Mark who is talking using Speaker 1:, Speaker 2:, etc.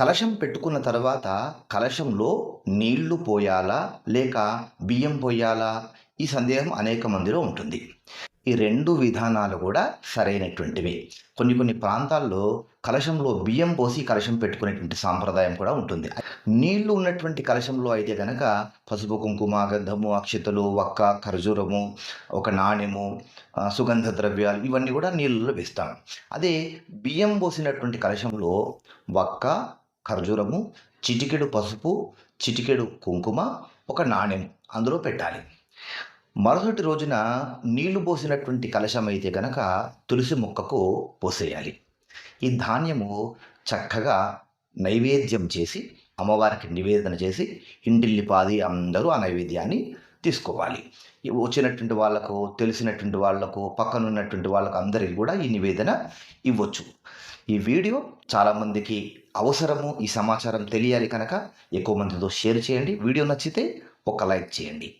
Speaker 1: కలశం పెట్టుకున్న తర్వాత కలశంలో నీళ్ళు పోయాలా లేక బియ్యం పోయాలా? ఈ సందేహం అనేక మందిలో ఉంటుంది. ఈ రెండు విధానాలు కూడా సరైనటువంటివి. కొన్ని కొన్ని ప్రాంతాల్లో కలశంలో బియ్యం పోసి కలశం పెట్టుకునేటువంటి సాంప్రదాయం కూడా ఉంటుంది. నీళ్ళు ఉన్నటువంటి కలశంలో అయితే కనుక పసుపు కుంకుమ గంధము అక్షతలు వక్క ఖర్జూరము ఒక నాణ్యము సుగంధ ద్రవ్యాలు ఇవన్నీ కూడా నీళ్ళలో వేస్తాం. అదే బియ్యం పోసినటువంటి కలశంలో వక్క ఖర్జూరము చిటికెడు పసుపు చిటికెడు కుంకుమ ఒక నాణ్యం అందులో పెట్టాలి. మరుసటి రోజున నీళ్ళు పోసినటువంటి కలశం అయితే గనక తులసి మొక్కకు పోసేయాలి. ఈ ధాన్యము చక్కగా నైవేద్యం చేసి అమ్మవారికి నివేదన చేసి ఇంటిల్లిపాది అందరూ ఆ నైవేద్యాన్ని తీసుకోవాలి. వచ్చినటువంటి వాళ్ళకు తెలిసినటువంటి వాళ్ళకు పక్కన ఉన్నటువంటి వాళ్ళకు అందరికీ కూడా ఈ నివేదన ఇవ్వచ్చు. ఈ వీడియో చాలామందికి అవసరము ఈ సమాచారం తెలియాలి కనుక ఎక్కువ మందితో షేర్ చేయండి. వీడియో నచ్చితే ఒక లైక్ చేయండి.